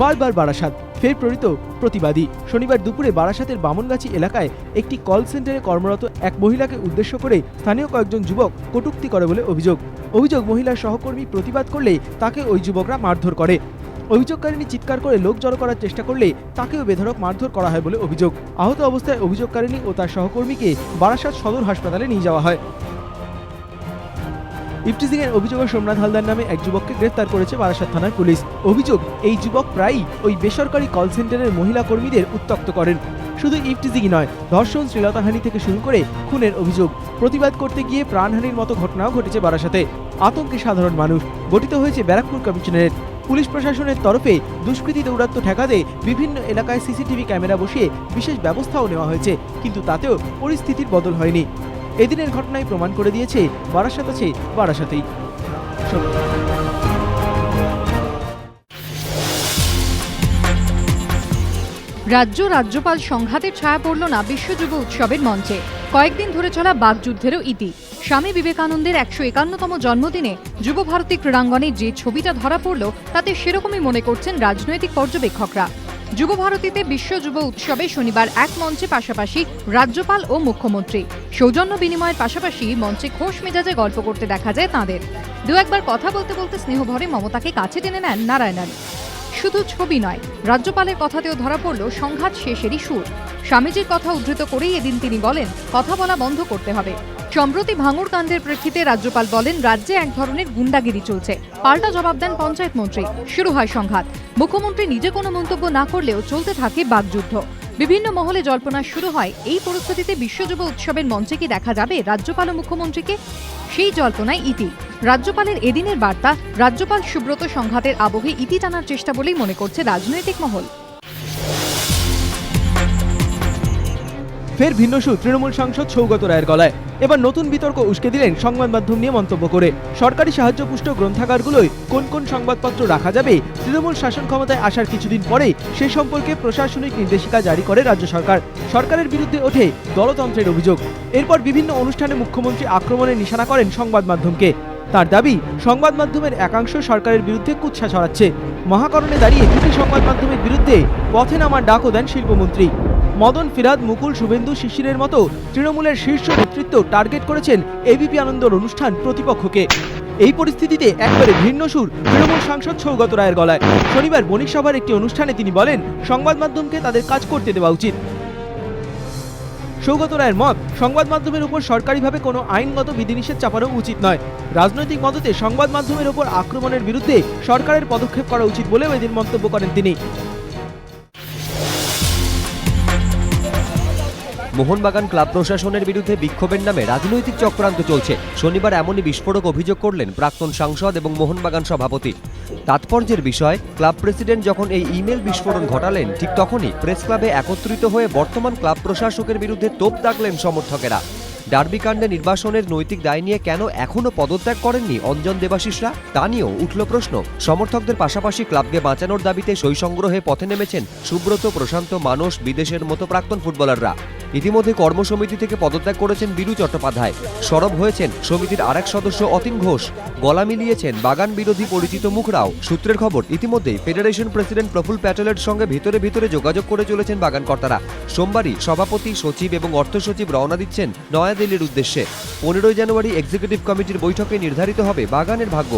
বারবার বারাসাত। ফের প্রেরিত প্রতিবাদী। শনিবার দুপুরে বারাসাতের বামনগাছি এলাকায় একটি কল সেন্টারে কর্মরত এক মহিলাকে উদ্দেশ্য করে স্থানীয় কয়েকজন যুবক কটূক্তি করে বলে অভিযোগ। অভিযোগ মহিলার সহকর্মী প্রতিবাদ করলে তাকে ওই যুবকরা মারধর করে। অভিযোগকারিনী চিৎকার করে লোক জড়ো করার চেষ্টা করলে তাকেও বেধড়ক মারধর করা হয় বলে অভিযোগ। আহত অবস্থায় অভিযোগকারিনী ও তার সহকর্মীকে বারাসাত সদর হাসপাতালে নিয়ে যাওয়া হয়। ইফটিজিং এর অভিযোগে সোমনাথ হালদার নামে এক যুবককে গ্রেফতার করেছে বারাসাত থানার পুলিশ। অভিযোগ, এই যুবক প্রায়ই ওই বেসরকারি কল সেন্টারের মহিলা কর্মীদের উত্তক্ত করেন। শুধু ইফটিজিংই নয়, ধর্ষণ, শ্লীলতাহানি থেকে শুরু করে খুনের অভিযোগ। প্রতিবাদ করতে গিয়ে প্রাণহানির মতো ঘটনাও ঘটেছে বারাসাতে। আতঙ্কে সাধারণ মানুষ। গঠিত হয়েছে ব্যারাকপুর কমিশনারেট। পুলিশ প্রশাসনের তরফে দুষ্কৃতী দৌরাত্ম ঠেকাতে বিভিন্ন এলাকায় সিসিটিভি ক্যামেরা বসিয়ে বিশেষ ব্যবস্থাও নেওয়া হয়েছে। কিন্তু তাতেও পরিস্থিতির বদল হয়নি। এদিনের ঘটনায় প্রমাণ করে দিয়েছে বারাসাত আছে, বারাসাতেই। রাজ্য রাজ্যপাল সংঘাতের ছায়া পড়ল না বিশ্ব যুব উৎসবের মঞ্চে। কয়েকদিন ধরে চলা বাকযুদ্ধেরও ইতি। স্বামী বিবেকানন্দের একশো একান্নতম জন্মদিনে যুব ভারতী ক্রীড়াঙ্গনে যে ছবিটা ধরা পড়ল, তাতে সেরকমই মনে করছেন রাজনৈতিক পর্যবেক্ষকরা। যুব ভারতীতে বিশ্ব যুব উৎসবে শনিবার এক মঞ্চে পাশাপাশি রাজ্যপাল ও মুখ্যমন্ত্রী। সৌজন্য বিনিময়ের পাশাপাশি মঞ্চে খোশ মেজাজে গল্প করতে দেখা যায় তাঁদের। দু একবার কথা বলতে বলতে স্নেহভরে মমতাকে কাছে টেনে নেন নারায়ণন। শুধু ছবি নয়, রাজ্যপালের কথাতেও ধরা পড়ল সংঘাত শেষেরই সুর। স্বামীজির কথা উদ্ধৃত করেই এদিন তিনি বলেন, কথা বলা বন্ধ করতে হবে। সম্প্রতি ভাঙুর কাণ্ডের প্রেক্ষিতে রাজ্যপাল বলেন, রাজ্যে এক ধরনের গুন্ডাগিরি চলছে। পাল্টা জবাব দেন পঞ্চায়েত মন্ত্রী। শুরু হয় সংঘাত। মুখ্যমন্ত্রী নিজে কোনো মন্তব্য না করলেও চলতে থাকে বাকযুদ্ধ। বিভিন্ন মহলে জল্পনা শুরু হয়, এই পরিস্থিতিতে বিশ্বযুব উৎসবের মঞ্চে কি দেখা যাবে? রাজ্যপাল ও মুখ্যমন্ত্রীকে সেই জল্পনায় ইতি। রাজ্যপালের এদিনের বার্তা, রাজ্যপাল সুব্রত সংঘাতের আবহে ইতি টানার চেষ্টা বলেই মনে করছে রাজনৈতিক মহল। ফের ভিন্ন সুর, তৃণমূল সাংসদ সৌগত রায়ের গলায়। এবার নতুন বিতর্ক উস্কে দিলেন সংবাদ মাধ্যম নিয়ে মন্তব্য করে। সরকারি সাহায্যপুষ্ট গ্রন্থাগারগুলোয় কোন কোন সংবাদপত্র রাখা যাবে, তৃণমূল শাসন ক্ষমতায় আসার কিছুদিন পরে সে সম্পর্কে প্রশাসনিক নির্দেশিকা জারি করে রাজ্য সরকার। সরকারের বিরুদ্ধে ওঠে দলতন্ত্রের অভিযোগ। এরপর বিভিন্ন অনুষ্ঠানে মুখ্যমন্ত্রী আক্রমণের নিশানা করেন সংবাদ মাধ্যমকে। তার দাবি, সংবাদ মাধ্যমের একাংশ সরকারের বিরুদ্ধে কুৎসা ছড়াচ্ছে। মহাকরণে দাঁড়িয়ে দুটি সংবাদ মাধ্যমের বিরুদ্ধে পথে নামার ডাকও দেন শিল্পমন্ত্রী। মদন ফিরাদ মুকুল, শুভেন্দু, শিশিরের মতো তৃণমূলের শীর্ষ নেতৃত্ব টার্গেট করেছেন এবিপি আনন্দর অনুষ্ঠান প্রতিপক্ষকে। এই পরিস্থিতিতে একবারে ভিন্ন সুর তৃণমূল সাংসদ সৌগত রায়ের গলায়। শনিবার বণিক সভার একটি অনুষ্ঠানে তিনি বলেন, সংবাদ মাধ্যমকে তাদের কাজ করতে দেওয়া উচিত। সৌগত রায়ের মত, সংবাদ মাধ্যমের উপর সরকারিভাবে কোনো আইনগত বিধিনিষেধ চাপানো উচিত নয়। রাজনৈতিক মদতে সংবাদ মাধ্যমের উপর আক্রমণের বিরুদ্ধে সরকারের পদক্ষেপ করা উচিত বলেও এদিন মন্তব্য করেন তিনি। মোহনবাগান ক্লাব প্রশাসনের বিরুদ্ধে বিক্ষোভের নামে রাজনৈতিক চক্রান্ত চলছে। শনিবার এমনই বিস্ফোরক অভিযোগ করলেন প্রাক্তন সাংসদ এবং মোহনবাগান সভাপতি। তাৎপর্যের বিষয়, ক্লাব প্রেসিডেন্ট যখন এই ইমেল বিস্ফোরণ ঘটালেন, ঠিক তখনই প্রেস ক্লাবে একত্রিত হয়ে বর্তমান ক্লাব প্রশাসকের বিরুদ্ধে তোপ দাগলেন সমর্থকেরা। ডার্বি কাণ্ডে নির্বাসনের নৈতিক দায় নিয়ে কেন এখনও পদত্যাগ করেননি অঞ্জন দেবাশিসরা, তা নিয়েও উঠল প্রশ্ন। সমর্থকদের পাশাপাশি ক্লাবকে বাঁচানোর দাবিতে সই সংগ্রহে পথে নেমেছেন সুব্রত, প্রশান্ত, মানস, বিদেশের মতো প্রাক্তন ফুটবলাররা। ইতিমধ্যে কর্মসমিতি থেকে পদত্যাগ করেছেন বীরু চট্টোপাধ্যায়। সরব হয়েছেন সমিতির আরেক সদস্য অতীন ঘোষ। গলা মিলিয়েছেন বাগান বিরোধী পরিচিত মুখরাও সূত্রের খবর, ইতিমধ্যেই ফেডারেশন প্রেসিডেন্ট প্রফুল প্যাটেলের সঙ্গে ভিতরে ভিতরে যোগাযোগ করে চলেছেন বাগান কর্তারা। সোমবারই সভাপতি, সচিব এবং অর্থ সচিব রওনা দিচ্ছেন নয়াদিল্লির উদ্দেশ্যে। পনেরোই জানুয়ারি এক্সিকিউটিভ কমিটির বৈঠকে নির্ধারিত হবে বাগানের ভাগ্য।